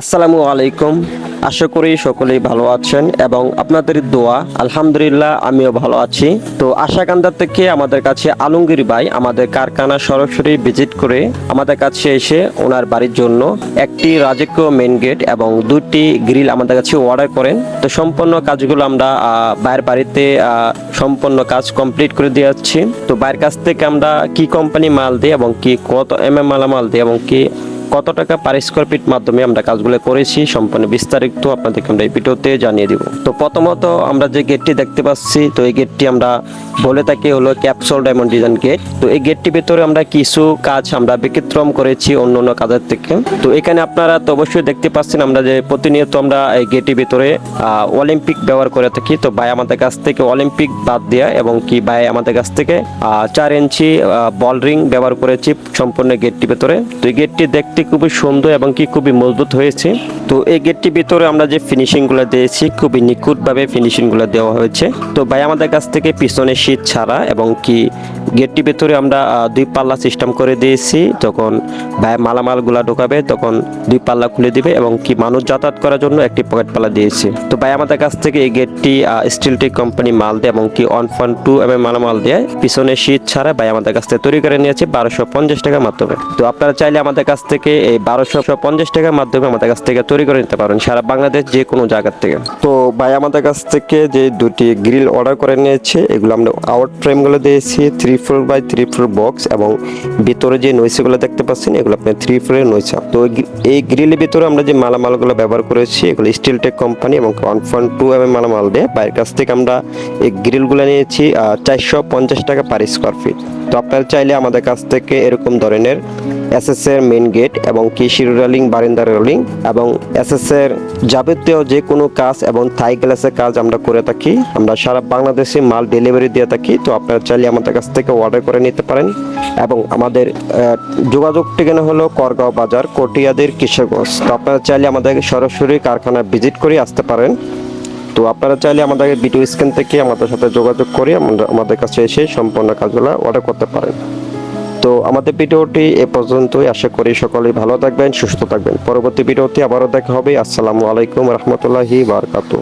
আসসালামু আলাইকুম। আশা করি সকলেই ভালো আছেন এবং আপনাদের দোয়া, আলহামদুলিল্লাহ আমিও ভালো আছি। তো আশাকান্দার থেকে আমাদের কাছে আলমগীর ভাই আমাদের কারখানা সরাসরি ভিজিট করে আমাদের কাছে এসে ওনার বাড়ির জন্য একটি রাজকীয় মেন গেট এবং দুটি গ্রিল আমাদের কাছে অর্ডার করেন। তো সম্পূর্ণ কাজগুলো আমরা ভাইয়ের বাড়িতে সম্পূর্ণ কাজ কমপ্লিট করে দিয়ে যাচ্ছি। তো বাইরের কাছ থেকে আমরা কি কোম্পানি মাল দিই এবং কি কত এম এম মালামাল দিই এবং কি কত টাকা পার স্কোয়ার ফিট মাধ্যমে আমরা কাজগুলো করেছি, সম্পূর্ণ বিস্তারিত আপনাদেরকে আমরা এই ভিডিওতে জানিয়ে দিব। তো প্রথমত আমরা যে গেটটি দেখতে পাচ্ছি, তো এই গেটটি আমরা বলে থাকি হলো ক্যাপসুল ডায়মন্ড ডিজাইন গেট তো এই গেটটির ভিতরে আমরা কিছু কাজ আমরা ব্যতিক্রম করেছি অন্য অন্য কাজের থেকে। তো এখানে আপনারা তো অবশ্যই দেখতে পাচ্ছেন আমরা যে প্রতিনিয়ত আমরা এই গেটের ভিতরে অলিম্পিক ব্যবহার করে থাকি। তো ভাই আমাদের কাছ থেকে অলিম্পিক বাদ দেয়া এবং কি ভাই আমাদের কাছ থেকে চার ইঞ্চি বল রিং ব্যবহার করেছি সম্পূর্ণ গেটটির ভিতরে। তো এই গেটটি দেখতে খুবই সুন্দর এবং কি খুবই মজবুত হয়েছে। তো এই গেটটির ভিতরে আমরা যে ফিনিশিংগুলো দিয়েছি, খুবই নিখুঁত ভাবে ফিনিশিংগুলো দেওয়া হয়েছে। তো ভাই আমাদের কাছ থেকে পিছনে শীত ছাড়া এবং কি গেটটির ভেতরে আমরা দুই পাল্লা সিস্টেম করে দিয়েছি। যখন ভাই মালামালগুলা ঢোকাবে, তখন দুই পাল্লা খুলে দিবে এবং কি মানুষ যাতায়াত করার জন্য একটি পকেট পাল্লা দিয়েছি। তো ভাই, আমাদের কাছ থেকে এই গেটটি স্টিল টেক কোম্পানি মাল দেয় এবং কি ওয়ান পয়েন্ট টু এম মালামাল দেয়। পিছনে শীত ছাড়া ভাই আমাদের কাছ থেকে তৈরি করে নিয়েছে বারোশো পঞ্চাশ টাকার মাধ্যমে। তো আপনারা চাইলে আমাদের কাছ থেকে এই বারোশো পঞ্চাশ টাকার মাধ্যমে আমাদের কাছ থেকে তৈরি করে নিতে পারেন সারা বাংলাদেশ যে কোনো জায়গার থেকে। তো ভাই, আমাদের কাছ থেকে যে দুটি গ্রিল অর্ডার করে নিয়েছে, এগুলো আমরা আউট ফ্রেমগুলো দিয়েছি three four by three four box এবং ভিতরে যে নৈশগুলো দেখতে পাচ্ছেন, এগুলো আপনার থ্রি ফোরের নইসা তো এই গ্রিলের ভিতরে আমরা যে মালামালগুলো ব্যবহার করেছি, এগুলো স্টিল টেক কোম্পানি এবং ওয়ান পয়েন্ট টু এম মালামাল দিয়ে বাইরের কাছ থেকে আমরা এই গ্রিলগুলো নিয়েছি চারশো পঞ্চাশ টাকা পার স্কোয়ার ফিট তো আপনারা চাইলে আমাদের কাছ থেকে এরকম ধরনের এসএস এর মেন গেট এবং কি শিরোরালিং বারিন্দা রেলিং এবং এসএস এর যাবতীয় যে কোনো কাজ এবং থাই গ্লাসের কাজ আমরা করে থাকি। আমরা সারা বাংলাদেশে মাল ডেলিভারি দিয়ে থাকি। তো আপনারা চাইলে আমাদের কাছ থেকে অর্ডার করে নিতে পারেন এবং আমাদের যোগাযোগ ঠিকানা হলো করগাঁও বাজার, কটিয়াদের কিশোরগঞ্জ। তো আপনারা চাইলে আমাদের সরাসরি কারখানা ভিজিট করে আসতে পারেন। তো আপনারা চাইলে আমাদের ভিডিও স্ক্যান থেকে আমাদের সাথে যোগাযোগ করে আমাদের কাছে এসে সম্পূর্ণ কাজগুলো অর্ডার করতে পারেন। তো আমাদের ভিডিওটি এ পর্যন্তই। আশা করি সকলেই ভালো থাকবেন, সুস্থ থাকবেন। পরবর্তী ভিডিওতে আবারও দেখা হবে। আসসালামু আলাইকুম রহমতুল্লাহি বারকাতু